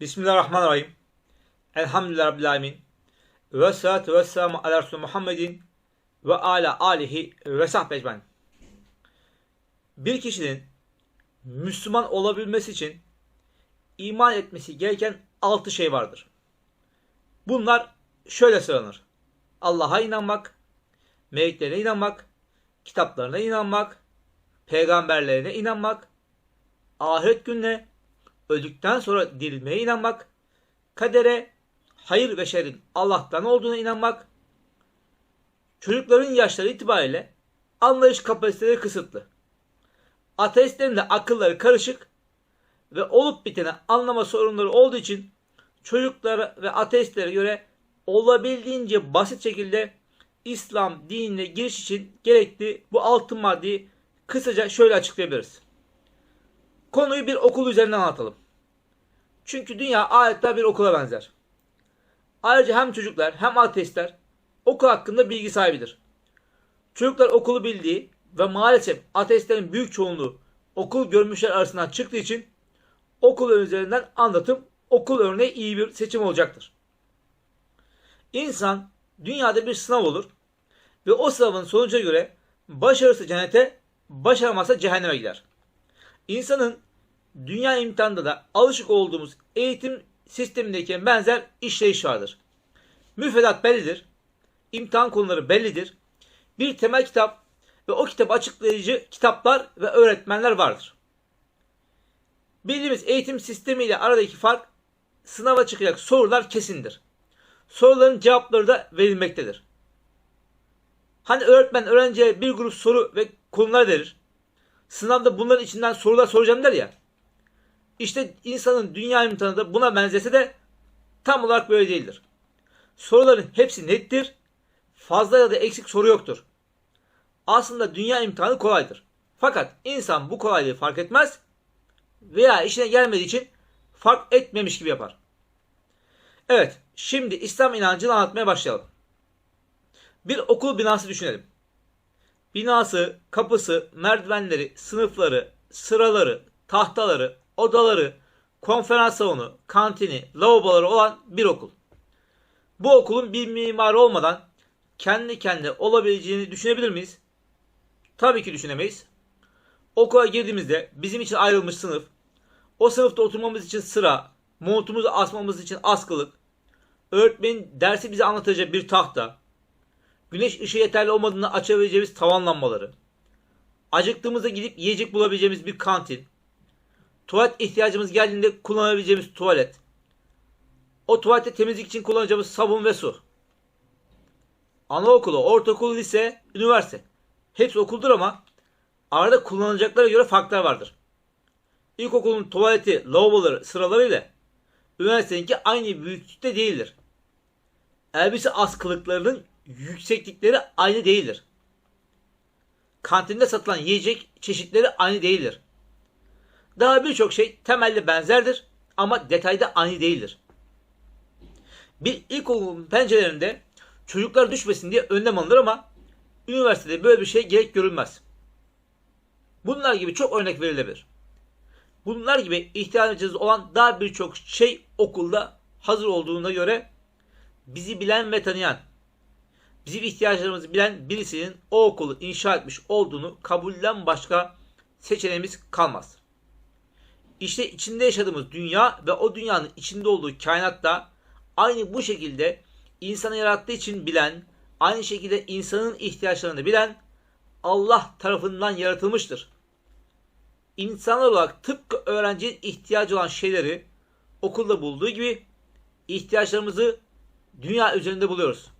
Bismillahirrahmanirrahim. Elhamdülillah Rabbil Alemin. Ve salatu ve selamu ala Resulü Muhammedin ve ala alihi ve sahbihi ecmaîn. Bir kişinin Müslüman olabilmesi için iman etmesi gereken altı şey vardır. Bunlar şöyle sıralanır. Allah'a inanmak, meleklerine inanmak, kitaplarına inanmak, peygamberlerine inanmak, ahiret gününe, öldükten sonra dirilmeye inanmak, kadere, hayır ve şerrin Allah'tan olduğuna inanmak, çocukların yaşları itibariyle anlayış kapasiteleri kısıtlı. Ateistlerin de akılları karışık ve olup biteni anlama sorunları olduğu için çocuklara ve ateistlere göre olabildiğince basit şekilde İslam dinine giriş için gerekli bu altın maddeyi kısaca şöyle açıklayabiliriz. Konuyu bir okul üzerinden anlatalım. Çünkü dünya adeta bir okula benzer. Ayrıca hem çocuklar hem ateistler okul hakkında bilgi sahibidir. Çocuklar okulu bildiği ve maalesef ateistlerin büyük çoğunluğu okul görmüşler arasından çıktığı için okul üzerinden anlatım okul örneği iyi bir seçim olacaktır. İnsan dünyada bir sınav olur ve o sınavın sonucuna göre başarısı cennete, başaramazsa cehenneme gider. İnsanın dünya imtihanında da alışık olduğumuz eğitim sistemindeki benzer işleyiş vardır. Müfredat bellidir. imtihan konuları bellidir. Bir temel kitap ve o kitabı açıklayıcı kitaplar ve öğretmenler vardır. Bildiğimiz eğitim sistemiyle aradaki fark sınava çıkacak sorular kesindir. Soruların cevapları da verilmektedir. Hani öğretmen öğrenciye bir grup soru ve konular verir. Sınavda bunların içinden sorular soracağım der ya. İşte insanın dünya imtihanı da buna benzese de tam olarak böyle değildir. Soruların hepsi nettir. Fazla ya da eksik soru yoktur. Aslında dünya imtihanı kolaydır. Fakat insan bu kolaylığı fark etmez veya işine gelmediği için fark etmemiş gibi yapar. Evet, şimdi İslam inancını anlatmaya başlayalım. Bir okul binası düşünelim. Binası, kapısı, merdivenleri, sınıfları, sıraları, tahtaları, odaları, konferans salonu, kantini, lavaboları olan bir okul. Bu okulun bir mimarı olmadan kendi kendine olabileceğini düşünebilir miyiz? Tabii ki düşünemeyiz. Okula girdiğimizde bizim için ayrılmış sınıf, o sınıfta oturmamız için sıra, montumuzu asmamız için askılık, öğretmenin dersi bize anlatacağı bir tahta, güneş ışığı yeterli olmadığını açabileceğimiz tavan lambaları, acıktığımızda gidip yiyecek bulabileceğimiz bir kantin, tuvalet ihtiyacımız geldiğinde kullanabileceğimiz tuvalet, o tuvalette temizlik için kullanacağımız sabun ve su. Anaokulu, ortaokul, lise, üniversite. Hepsi okuldur ama arada kullanılacaklara göre farklar vardır. İlkokulun tuvaleti, lavaboları sıralarıyla üniversiteninki aynı büyüklükte değildir. Elbise askılıklarının yükseklikleri aynı değildir. Kantinde satılan yiyecek çeşitleri aynı değildir. Daha birçok şey temelde benzerdir ama detayda aynı değildir. Bir ilkokulun pencerelerinde çocuklar düşmesin diye önlem alınır ama üniversitede böyle bir şey gerek görülmez. Bunlar gibi çok örnek verilebilir. Bunlar gibi ihtiyacımız olan daha birçok şey okulda hazır olduğuna göre bizi bilen ve tanıyan, bizim ihtiyaçlarımızı bilen birisinin o okulu inşa etmiş olduğunu kabulden başka seçeneğimiz kalmaz. İşte içinde yaşadığımız dünya ve o dünyanın içinde olduğu kainat da aynı bu şekilde insanı yarattığı için bilen, aynı şekilde insanın ihtiyaçlarını bilen Allah tarafından yaratılmıştır. İnsanlar olarak tıpkı öğrencinin ihtiyacı olan şeyleri okulda bulduğu gibi ihtiyaçlarımızı dünya üzerinde buluyoruz.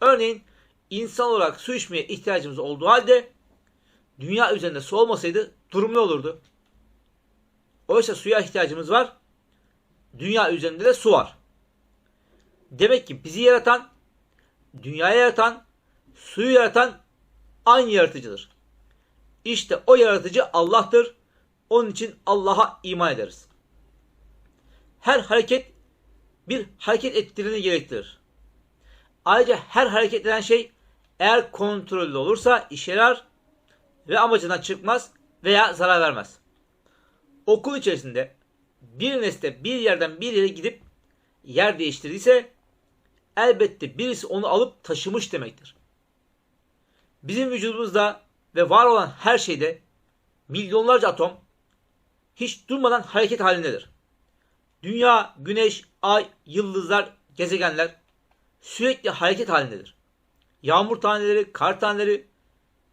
Örneğin insan olarak su içmeye ihtiyacımız olduğu halde dünya üzerinde su olmasaydı durum ne olurdu? Oysa suya ihtiyacımız var. Dünya üzerinde de su var. Demek ki bizi yaratan, dünyayı yaratan, suyu yaratan aynı yaratıcıdır. İşte o yaratıcı Allah'tır. Onun için Allah'a iman ederiz. Her hareket bir hareket ettireni gerektirir. Ayrıca her hareket eden şey eğer kontrollü olursa işe yarar ve amacından çıkmaz veya zarar vermez. Okul içerisinde bir nesne bir yerden bir yere gidip yer değiştirdiyse elbette birisi onu alıp taşımış demektir. Bizim vücudumuzda ve var olan her şeyde milyonlarca atom hiç durmadan hareket halindedir. Dünya, güneş, ay, yıldızlar, gezegenler sürekli hareket halindedir. Yağmur taneleri, kar taneleri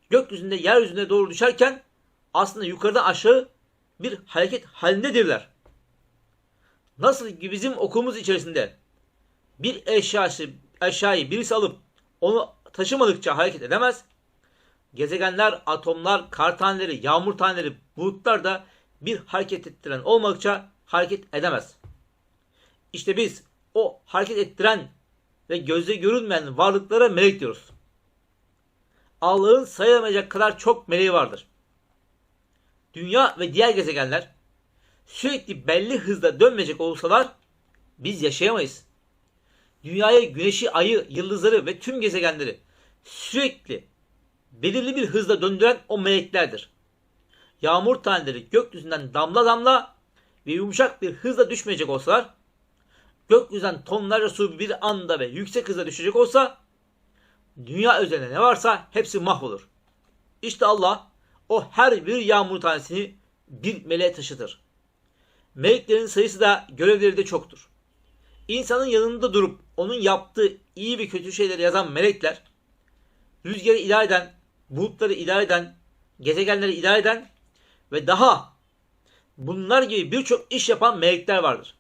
gökyüzünde yeryüzüne doğru düşerken aslında yukarıdan aşağı bir hareket halindedirler. Nasıl ki bizim okulumuz içerisinde bir eşyası, eşyayı birisi alıp onu taşımadıkça hareket edemez. Gezegenler, atomlar, kar taneleri, yağmur taneleri, bulutlar da bir hareket ettiren olmadıkça hareket edemez. İşte biz o hareket ettiren ve gözle görünmeyen varlıklara melek diyoruz. Allah'ın sayılamayacak kadar çok meleği vardır. Dünya ve diğer gezegenler sürekli belli hızda dönmeyecek olsalar biz yaşayamayız. Dünyayı, güneşi, ayı, yıldızları ve tüm gezegenleri sürekli belirli bir hızda döndüren o meleklerdir. Yağmur taneleri gökyüzünden damla damla ve yumuşak bir hızla düşmeyecek olsalar, gökyüzünden tonlarca su bir anda ve yüksek hızla düşecek olsa, dünya üzerinde ne varsa hepsi mahvolur. İşte Allah o her bir yağmur tanesini bir meleğe taşıtır. Meleklerin sayısı da görevleri de çoktur. İnsanın yanında durup onun yaptığı iyi ve kötü şeyleri yazan melekler, rüzgarı idare eden, bulutları idare eden, gezegenleri idare eden ve daha bunlar gibi birçok iş yapan melekler vardır.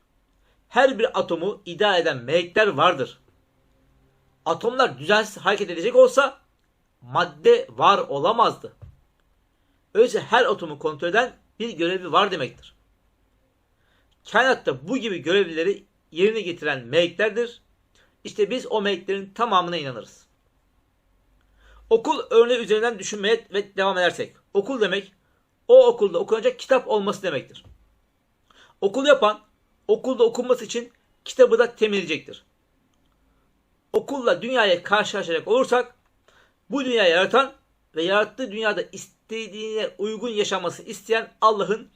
Her bir atomu idare eden melekler vardır. Atomlar düzensiz hareket edecek olsa madde var olamazdı. Öyleyse her atomu kontrol eden bir görevi var demektir. Kainatta bu gibi görevlileri yerine getiren meleklerdir. İşte biz o meleklerin tamamına inanırız. Okul örneği üzerinden düşünmeye ve devam edersek. Okul demek o okulda okunacak kitap olması demektir. Okul yapan okulda okunması için kitabı da temizleyecektir. Okulla dünyaya karşılaşacak olursak bu dünyayı yaratan ve yarattığı dünyada istediğine uygun yaşaması isteyen Allah'ın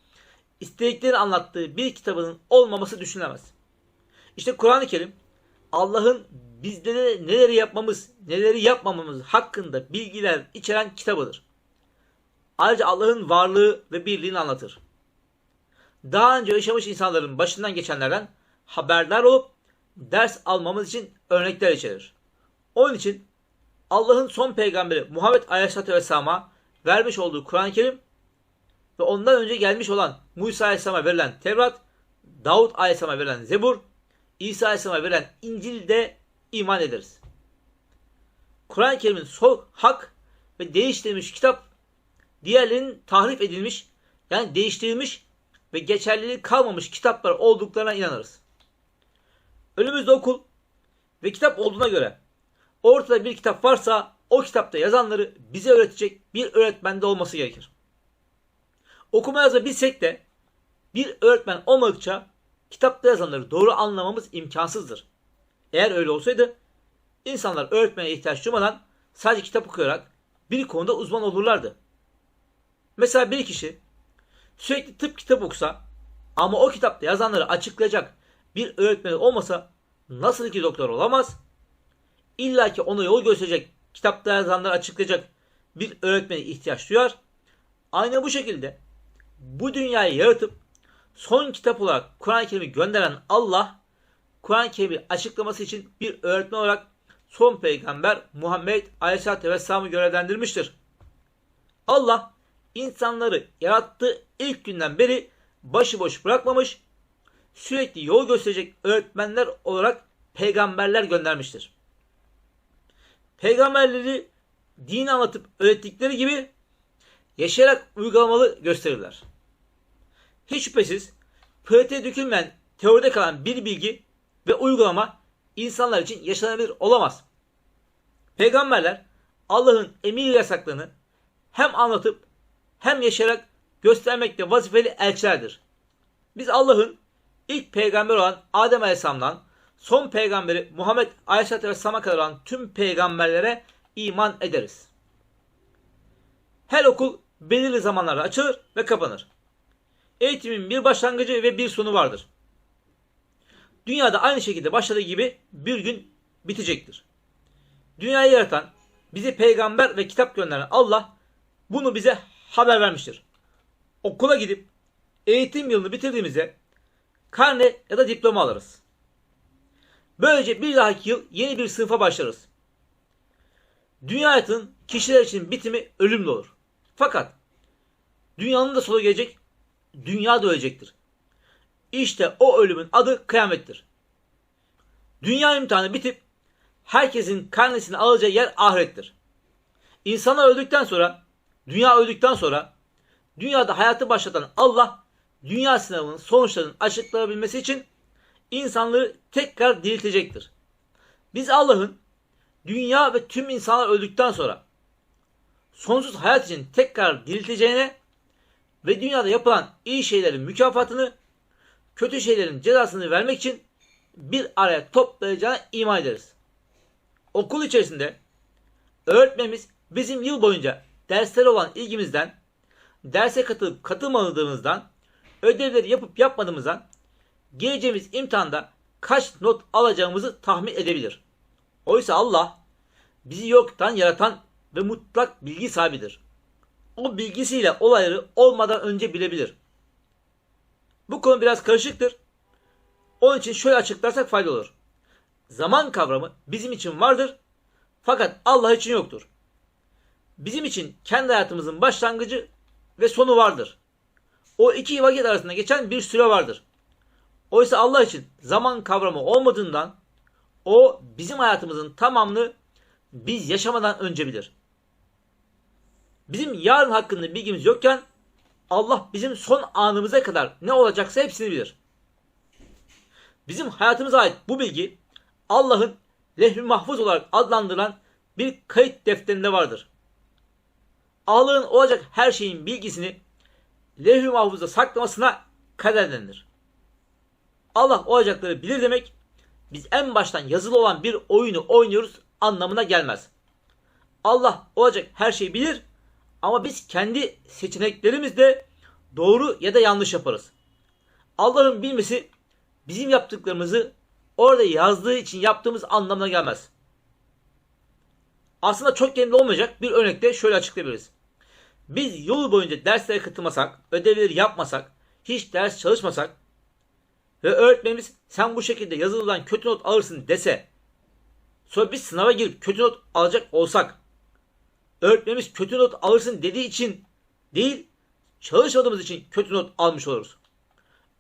istediklerini anlattığı bir kitabının olmaması düşünülemez. İşte Kur'an-ı Kerim Allah'ın bizlere neleri yapmamız, neleri yapmamamız hakkında bilgiler içeren kitabıdır. Ayrıca Allah'ın varlığı ve birliğini anlatır. Daha önce yaşamış insanların başından geçenlerden haberdar olup ders almamız için örnekler içerir. Onun için Allah'ın son peygamberi Muhammed Aleyhisselatü Vesselam'a vermiş olduğu Kur'an-ı Kerim ve ondan önce gelmiş olan Musa Aleyhisselam'a verilen Tevrat, Davut Aleyhisselam'a verilen Zebur, İsa Aleyhisselam'a verilen İncil'de iman ederiz. Kur'an-ı Kerim'in sol, hak ve değiştirilmiş kitap diğerlerinin tahrif edilmiş yani değiştirilmiş ve geçerliliği kalmamış kitaplar olduklarına inanırız. Önümüzde okul ve kitap olduğuna göre ortada bir kitap varsa o kitapta yazanları bize öğretecek bir öğretmen de olması gerekir. Okuma yazma bilsek de bir öğretmen olmadıkça kitapta yazanları doğru anlamamız imkansızdır. Eğer öyle olsaydı insanlar öğretmene ihtiyaç duymadan sadece kitap okuyarak bir konuda uzman olurlardı. Mesela bir kişi sürekli tıp kitap okusa ama o kitapta yazanları açıklayacak bir öğretmen olmasa nasıl ki doktor olamaz? İlla ki ona yol gösterecek, kitapta yazanları açıklayacak bir öğretmene ihtiyaç duyar. Aynı bu şekilde bu dünyayı yaratıp son kitap olarak Kur'an-ı Kerim'i gönderen Allah Kur'an-ı Kerim'i açıklaması için bir öğretmen olarak son peygamber Muhammed Aleyhisselatü Vesselam'ı görevlendirmiştir. Allah insanları yarattığı ilk günden beri başıboş bırakmamış, sürekli yol gösterecek öğretmenler olarak peygamberler göndermiştir. Peygamberleri din anlatıp öğrettikleri gibi yaşayarak uygulamalı gösterirler. Hiç şüphesiz pratiğe dökülmeyen teoride kalan bir bilgi ve uygulama insanlar için yaşanabilir olamaz. Peygamberler Allah'ın emir yasaklarını hem anlatıp hem yaşayarak göstermekte vazifeli elçilerdir. Biz Allah'ın ilk peygamber olan Adem Aleyhisselam'dan son peygamberi Muhammed Aleyhisselatü Vesselam'a kadar olan tüm peygamberlere iman ederiz. Her okul belirli zamanlarda açılır ve kapanır. Eğitimin bir başlangıcı ve bir sonu vardır. Dünyada aynı şekilde başladığı gibi bir gün bitecektir. Dünyayı yaratan, bizi peygamber ve kitap gönderen Allah bunu bize haber vermiştir. Okula gidip eğitim yılını bitirdiğimizde karne ya da diploma alırız. Böylece bir dahaki yıl yeni bir sınıfa başlarız. Dünya hayatının kişiler için bitimi ölümle olur. Fakat dünyanın da sonu gelecek, dünya da ölecektir. İşte o ölümün adı kıyamettir. Dünya imtihanı bitip herkesin karnesini alacağı yer ahirettir. İnsanlar öldükten sonra, dünya öldükten sonra dünyada hayatı başlatan Allah dünya sınavının sonuçlarının açıklanabilmesi için insanlığı tekrar diriltecektir. Biz Allah'ın dünya ve tüm insanlar öldükten sonra sonsuz hayat için tekrar dirilteceğine ve dünyada yapılan iyi şeylerin mükafatını, kötü şeylerin cezasını vermek için bir araya toplayacağına iman ederiz. Okul içerisinde öğretmenimiz bizim yıl boyunca derslere olan ilgimizden, derse katılıp katılmadığımızdan, ödevleri yapıp yapmadığımızdan, geleceğimiz imtihanda kaç not alacağımızı tahmin edebilir. Oysa Allah bizi yoktan yaratan ve mutlak bilgi sahibidir. O bilgisiyle olayları olmadan önce bilebilir. Bu konu biraz karışıktır. Onun için şöyle açıklarsak fayda olur. Zaman kavramı bizim için vardır fakat Allah için yoktur. Bizim için kendi hayatımızın başlangıcı ve sonu vardır. O iki vakit arasında geçen bir süre vardır. Oysa Allah için zaman kavramı olmadığından o bizim hayatımızın tamamını biz yaşamadan önce bilir. Bizim yarın hakkında bilgimiz yokken Allah bizim son anımıza kadar ne olacaksa hepsini bilir. Bizim hayatımıza ait bu bilgi Allah'ın lehvi mahfuz olarak adlandırılan bir kayıt defterinde vardır. Allah'ın olacak her şeyin bilgisini lehvi mahfuzda saklamasına kader denilir. Allah olacakları bilir demek biz en baştan yazılı olan bir oyunu oynuyoruz anlamına gelmez. Allah olacak her şeyi bilir ama biz kendi seçeneklerimizle doğru ya da yanlış yaparız. Allah'ın bilmesi bizim yaptıklarımızı orada yazdığı için yaptığımız anlamına gelmez. Aslında çok yerinde olmayacak bir örnekte şöyle açıklayabiliriz. Biz yol boyunca derslere katılmasak, ödevleri yapmasak, hiç ders çalışmasak ve öğretmenimiz sen bu şekilde yazılıdan kötü not alırsın dese sonra biz sınava girip kötü not alacak olsak öğretmenimiz kötü not alırsın dediği için değil çalışmadığımız için kötü not almış oluruz.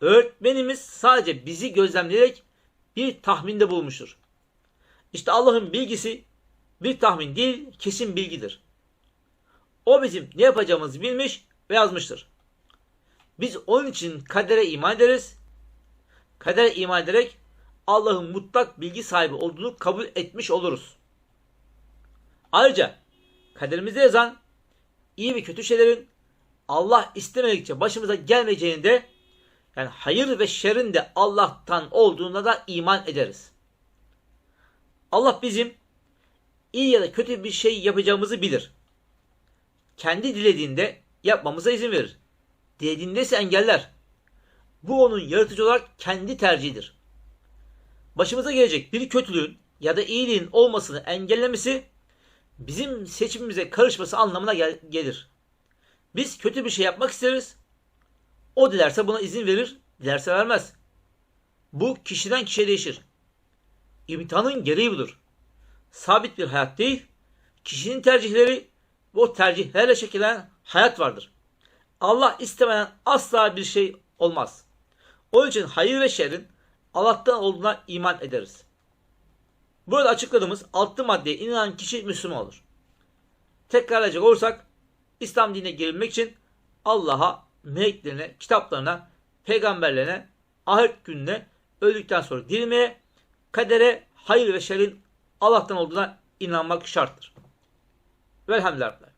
Öğretmenimiz sadece bizi gözlemleyerek bir tahminde bulmuştur. İşte Allah'ın bilgisi bir tahmin değil kesin bilgidir. O bizim ne yapacağımızı bilmiş ve yazmıştır. Biz onun için kadere iman ederiz. Kadere iman ederek Allah'ın mutlak bilgi sahibi olduğunu kabul etmiş oluruz. Ayrıca kaderimizde yazan iyi ve kötü şeylerin Allah istemedikçe başımıza gelmeyeceğini de yani hayır ve şerrin de Allah'tan olduğuna da iman ederiz. Allah bizim iyi ya da kötü bir şey yapacağımızı bilir. Kendi dilediğinde yapmamıza izin verir. Dilediğinde ise engeller. Bu onun yaratıcı olarak kendi tercihidir. Başımıza gelecek bir kötülüğün ya da iyiliğin olmasını engellemesi bizim seçimimize karışması anlamına gel- gelir. Biz kötü bir şey yapmak isteriz. O dilerse buna izin verir, dilerse vermez. Bu kişiden kişiye değişir. İmtihanın gereği budur. Sabit bir hayat değil, kişinin tercihleri ve o tercihlerle şekillenen hayat vardır. Allah istemeden asla bir şey olmaz. Onun için hayır ve şerrin Allah'tan olduğuna iman ederiz. Burada açıkladığımız altı maddeye inanan kişi Müslüman olur. Tekrarlayacak olursak İslam dinine girilmek için Allah'a, meleklerine, kitaplarına, peygamberlerine, ahiret gününe, öldükten sonra dirilmeye, kadere, hayır ve şerrin Allah'tan olduğuna inanmak şarttır. Velhamdülillah.